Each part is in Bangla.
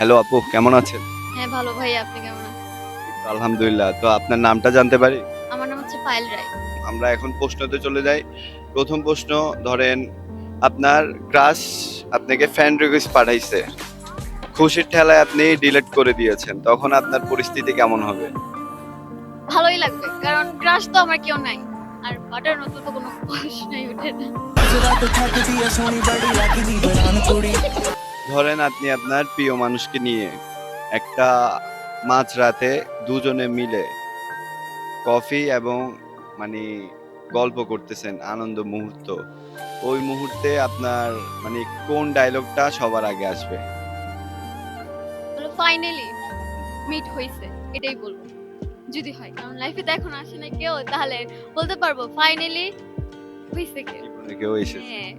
হ্যালো আপু কেমন আছেন? হ্যাঁ ভালো ভাই আপনি কেমন আছেন? আলহামদুলিল্লাহ। তো আপনার নামটা জানতে পারি? আমার নাম হচ্ছে পায়েল রায়। আমরা এখন প্রশ্নতে চলে যাই। প্রথম প্রশ্ন ধরেন আপনার ক্রাশ আপনাকে ফ্যান রিকোয়েস্ট পাঠাইছে। খুশির ঠেলায় আপনি ডিলিট করে দিয়েছেন। তখন আপনার পরিস্থিতি কেমন হবে? ভালোই লাগবে কারণ ক্রাশ তো আমার কেউ নাই। আর বাটার মতো তো কোনো প্রশ্নই ওঠে না ধরেন আপনি আপনার প্রিয় মানুষকে নিয়ে একটা মাঝরাতে দুজনে মিলে কফি এবং মানে গল্প করতেছেন, আনন্দ মুহূর্ত। ওই মুহূর্তে আপনার মানে কোন ডায়লগটা সবার আগে আসবে? ফাইনালি মিট হয়েছে এটাই বলব। যদি হয়, কারণ লাইফে তো এখন আসে না কেউ, তাহলে বলতে পারব ফাইনালি হয়েছে কেউ। কেউ এসেছে। হ্যাঁ।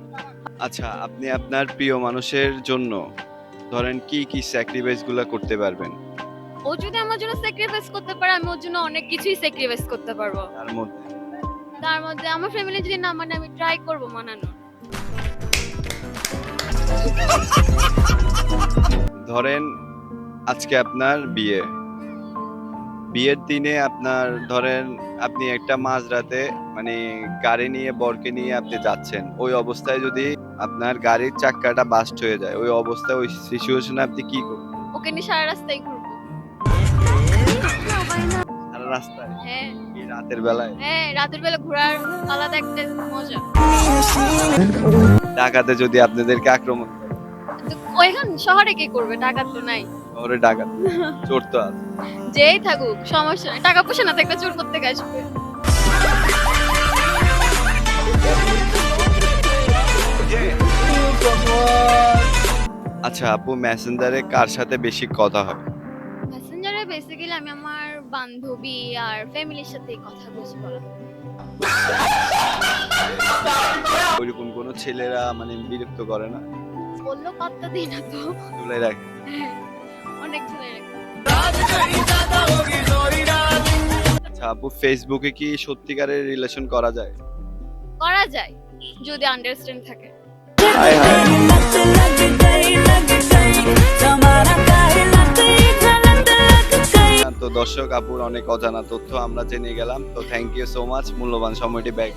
আচ্ছা আপনি আপনার প্রিয় মানুষের জন্য ধরেন কি কি স্যাক্রিফাইসগুলা করতে পারবেন? ও যদি আমার জন্য স্যাক্রিফাইস করতে পারে আমি ওর জন্য অনেক কিছুই স্যাক্রিফাইস করতে পারব। তার মধ্যে? তার মধ্যে আমার ফ্যামিলি যদি না মানে আমি ট্রাই করব মানানোর ধরেন আজকে আপনার বিয়ে। বিয়ের দিনে আপনার ধরেন আপনি একটা মাঝরাতে মানে গাড়ি নিয়ে বরকে নিয়ে আপনি যাচ্ছেন ওই অবস্থায় যদি আপনার গাড়ির চাক্কাটা বাস্ট হয়ে যায় ওই অবস্থায় ওই সিচুয়েশনে আপনি কি করবেন? ওকে নিয়ে সারা রাস্তায় ঘুরবো। সারা রাস্তায়? হ্যাঁ। এই রাতের বেলায়? হ্যাঁ রাতের বেলা ঘোরার আলাদা একটা মজা। ডাকাতে যদি আপনাদেরকে আক্রমণ করে। তো ওইখান শহরে কি করবে? টাকা তো নাই। শহরে ডাকাত। চোর তো আছে। যেই থাকুক সমস্যা নাই। টাকা পয়সা না থাকলে চোর করতে আসবে? আচ্ছা আপু মেসেঞ্জারে কার সাথে বেশি কথা হয় মেসেঞ্জারে বেসিক্যালি আমি আমার বান্ধবী আর ফ্যামিলির সাথে কথা বেশি বলা। হয়। ওইরকম কোনো ছেলেরা মানে বিরক্ত করে না? বলল পাত্তা দিই না তো। তুলে রাখে। আচ্ছা আপু ফেসবুকে কি সত্যিকারের রিলেশন করা যায়? করা যায় যদি আন্ডারস্ট্যান্ড থাকে। তো দর্শক আপুর অনেক অজানা তথ্য আমরা জেনে গেলাম। তো থ্যাংক ইউ সো মাচ মূল্যবান সময়টি ব্যাগ